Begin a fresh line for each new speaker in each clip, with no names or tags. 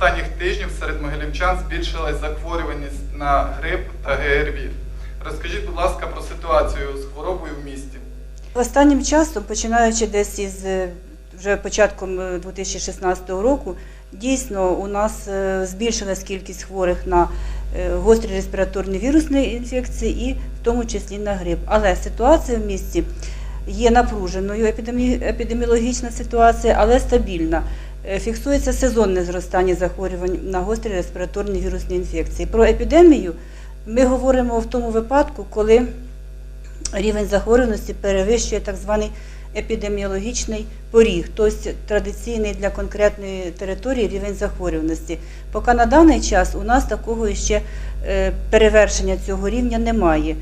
останніх тижнів серед могилівчан збільшилась захворюваність на грип та ГРВІ. Розкажіть, будь ласка, про ситуацію з хворобою в місті.
Останнім часом, починаючи десь із е, вже початком е, 2016 року, дійсно у нас е, збільшилась кількість хворих на е, гострі респіраторні вірусні інфекції і в тому числі на грип. Але ситуація в місті є напруженою, епідемі- епідеміологічна ситуація, але стабільна. Е, Фіксується сезонне зростання захворювань на гострі респіраторні вірусні інфекції. Про епідемію ми говоримо в тому випадку, коли рівень захворюваності перевищує так званий епідеміологічний поріг, тобто традиційний для конкретної території рівень захворюваності. Поки на даний час у нас такого ще е, перевершення цього рівня немає.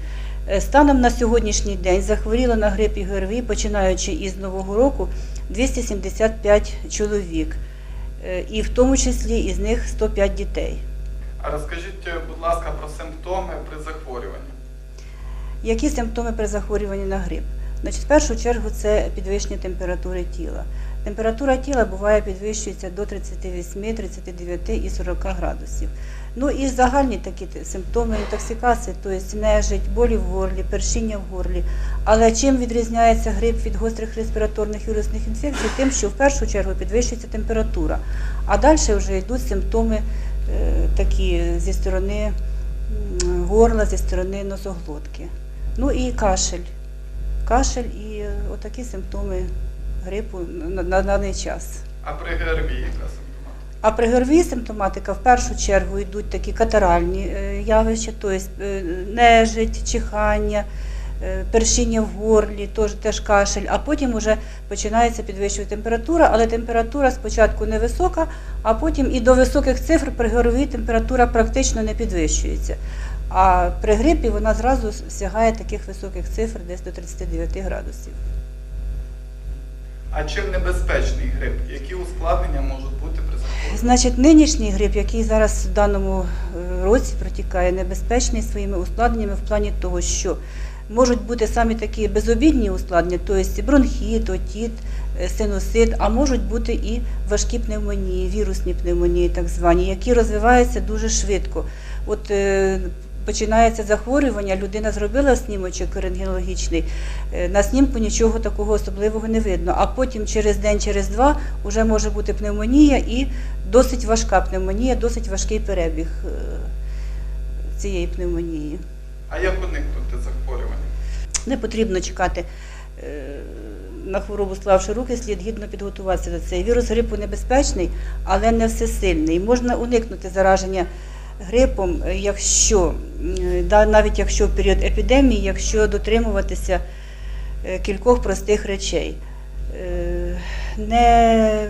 Е, Станом на сьогоднішній день захворіло на грип і ГРВІ, починаючи із Нового року, 275 чоловік, е, і в тому числі із них 105 дітей.
А розкажіть, е, будь ласка, про симптоми при захворюванні.
Які симптоми при захворюванні на грип? Значить, в першу чергу це підвищення температури тіла. Температура тіла буває підвищується до 38, 39 і 40 градусів. Ну і загальні такі симптоми інтоксикації, тобто нежить, болі в горлі, першіння в горлі. Але чим відрізняється грип від гострих респіраторних вірусних інфекцій? Тим, що в першу чергу підвищується температура, а далі вже йдуть симптоми е, такі зі сторони горла, зі сторони носоглотки. Ну і кашель. Кашель і е, отакі симптоми грипу на, на даний час.
А при ГРВІ яка симптоматика?
А при ГРВІ симптоматика в першу чергу йдуть такі катаральні е, явища, тобто нежить, чихання, першіння в горлі, теж, теж кашель, а потім вже починається підвищувати температура, але температура спочатку невисока, а потім і до високих цифр при ГРВІ температура практично не підвищується. А при грипі вона зразу сягає таких високих цифр десь до 39 градусів.
А чим небезпечний грип? Які ускладнення можуть бути при захворюванні?
Значить, нинішній грип, який зараз в даному е, році протікає, небезпечний своїми ускладненнями в плані того, що можуть бути самі такі безобідні ускладнення, тобто бронхіт, отіт, е, синусит, а можуть бути і важкі пневмонії, вірусні пневмонії, так звані, які розвиваються дуже швидко. От е, починається захворювання, людина зробила снімочок рентгенологічний, е, на снімку нічого такого особливого не видно. А потім через день, через два вже може бути пневмонія і досить важка пневмонія, досить важкий перебіг е, цієї пневмонії.
А як уникнути захворювання?
Не потрібно чекати е, на хворобу склавши руки, слід гідно підготуватися до цього. Вірус грипу небезпечний, але не всесильний. Можна уникнути зараження грипом, е, якщо е, навіть якщо в період епідемії, якщо дотримуватися е, кількох простих речей. Не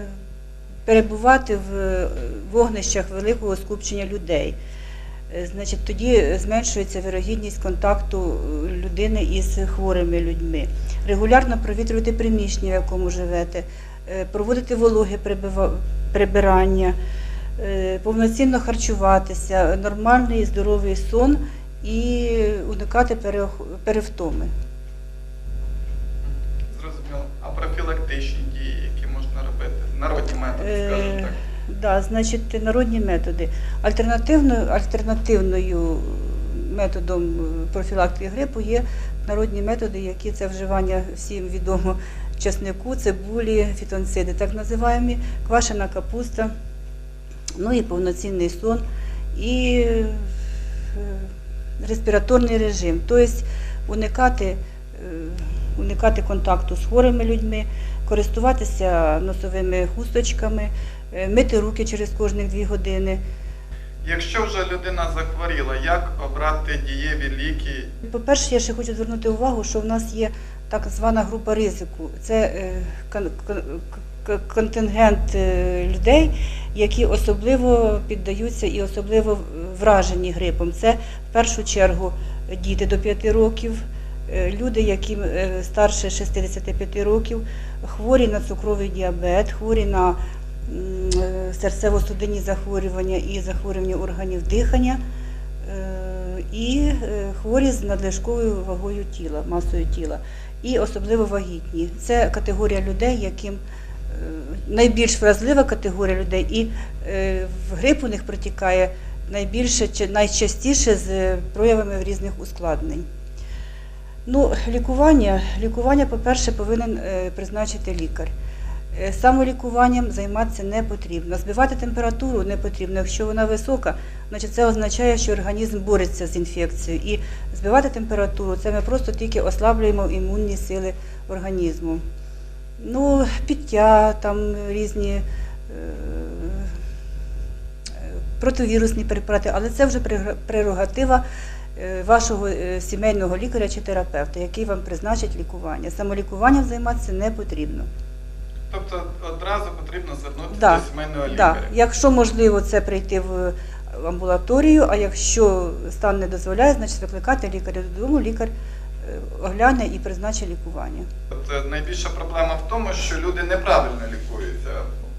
перебувати в вогнищах великого скупчення людей. Значить, тоді зменшується вірогідність контакту людини із хворими людьми. Регулярно провітрювати приміщення, в якому живете, проводити вологе прибирання, повноцінно харчуватися, нормальний здоровий сон і уникати перевтоми.
Зрозуміло. А профілактичні дії, які можна робити? Народні методи,
Е,
скажімо так.
Да, значить, народні методи. Альтернативною, альтернативною методом е, профілактики грипу є народні методи, які це вживання всім відомо часнику, цибулі, фітонциди, так називаємо, квашена капуста, ну і повноцінний сон, і е, респіраторний режим. Тобто уникати, е, уникати контакту з хворими людьми, користуватися носовими хусточками, е, мити руки через кожні дві години.
Якщо вже людина захворіла, як обрати дієві ліки?
По-перше, я ще хочу звернути увагу, що в нас є так звана група ризику. Це е, контингент е, людей, які особливо піддаються і особливо вражені грипом. Це в першу чергу діти до 5 років, е, люди, які старше 65 років, хворі на цукровий діабет, хворі на серцево-судинні захворювання і захворювання органів дихання. Е, і е, хворі з надлишковою вагою тіла, масою тіла, і особливо вагітні. Це категорія людей, яким е, найбільш вразлива категорія людей, і в грип у них протікає найбільше чи найчастіше з проявами різних ускладнень. Ну, лікування, лікування, по-перше, повинен призначити лікар. Е, Самолікуванням займатися не потрібно. Збивати температуру не потрібно. Якщо вона висока, значить це означає, що організм бореться з інфекцією. І збивати температуру це ми просто тільки ослаблюємо імунні сили організму. Ну, підтя, там різні е, противірусні препарати, але це вже прерогатива е, вашого сімейного лікаря чи терапевта, який вам призначить лікування. Самолікуванням займатися не потрібно.
Тобто одразу потрібно звернутися
Да,
до сімейного
Да.
лікаря.
Якщо можливо це прийти в амбулаторію, а якщо стан не дозволяє, значить викликати лікаря додому, лікар е, огляне і призначить лікування.
От, е, найбільша проблема в тому, що люди неправильно лікуються.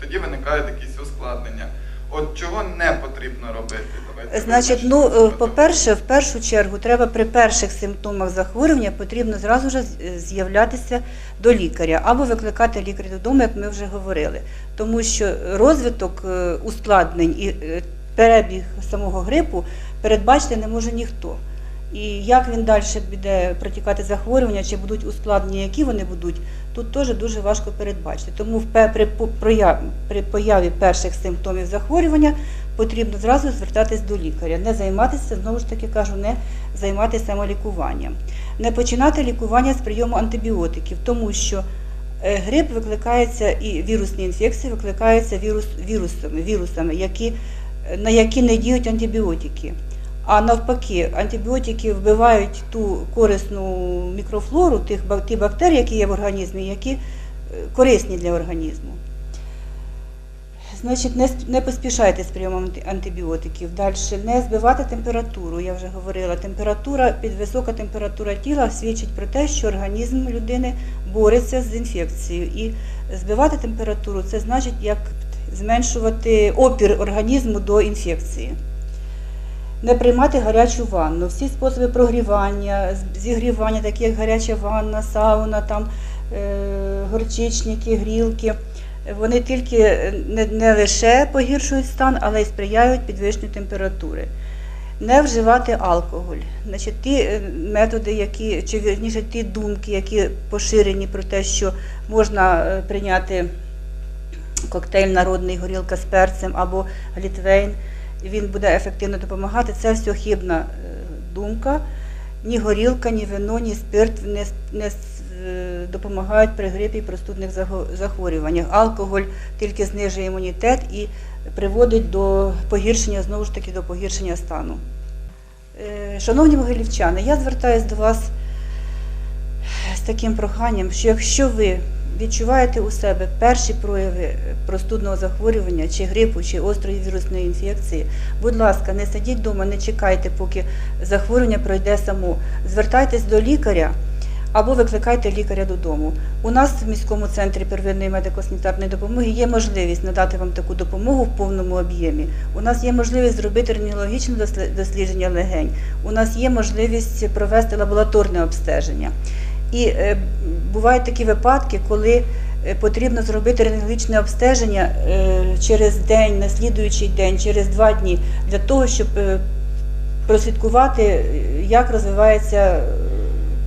Тоді виникають якісь ускладнення. От чого не потрібно робити? Давайте
Значить, ну е, по-перше, в першу чергу треба при перших симптомах захворювання потрібно зразу ж з'являтися до лікаря або викликати лікаря додому, як ми вже говорили. Тому що розвиток е, ускладнень і е, перебіг самого грипу передбачити не може ніхто. І як він далі буде протікати захворювання, чи будуть ускладнення, які вони будуть, тут теж дуже важко передбачити. Тому при, появі перших симптомів захворювання потрібно зразу звертатись до лікаря, не займатися, знову ж таки кажу, не займатися самолікуванням. Не починати лікування з прийому антибіотиків, тому що е, грип викликається і вірусні інфекції викликаються вірус, вірусами, вірусами які, на які не діють антибіотики. А навпаки, антибіотики вбивають ту корисну мікрофлору, тих, ті бактерії, які є в організмі, які е, корисні для організму. Значить, не, не поспішайте з прийомом антибіотиків. Далі не збивати температуру. Я вже говорила, температура, підвисока температура тіла свідчить про те, що організм людини бореться з інфекцією. І збивати температуру це значить як зменшувати опір організму до інфекції. Не приймати гарячу ванну. Всі способи прогрівання, зігрівання, такі як гаряча ванна, сауна, там, е, горчичники, грілки, вони тільки не, не лише погіршують стан, але й сприяють підвищенню температури. Не вживати алкоголь. Значить, ті е, методи, які, чи вірніше ті думки, які поширені про те, що можна е, прийняти коктейль народний горілка з перцем або глітвейн, він буде ефективно допомагати. Це все хибна е, думка. Ні горілка, ні вино, ні спирт не, не е, допомагають при грипі і простудних захворюваннях. Алкоголь тільки знижує імунітет і приводить до погіршення, знову ж таки, до погіршення стану. Е, Шановні могилівчани, я звертаюся до вас з таким проханням, що якщо ви відчуваєте у себе перші прояви е, простудного захворювання, чи грипу, чи острої вірусної інфекції, будь ласка, не сидіть вдома, не чекайте, поки захворювання пройде само. Звертайтесь до лікаря або викликайте лікаря додому. У нас в міському центрі первинної медико-санітарної допомоги є можливість надати вам таку допомогу в повному об'ємі. У нас є можливість зробити рентгенологічне дослідження легень. У нас є можливість провести лабораторне обстеження. І е, бувають такі випадки, коли е, потрібно зробити рентгенологічне обстеження е, через день, на слідуючий день, через два дні, для того, щоб прослідкувати, як розвивається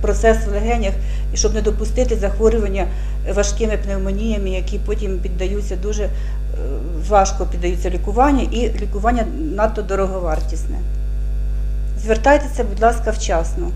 процес в легенях, і щоб не допустити захворювання важкими пневмоніями, які потім піддаються дуже важко піддаються лікуванню, і лікування надто дороговартісне. Звертайтеся, будь ласка, вчасно.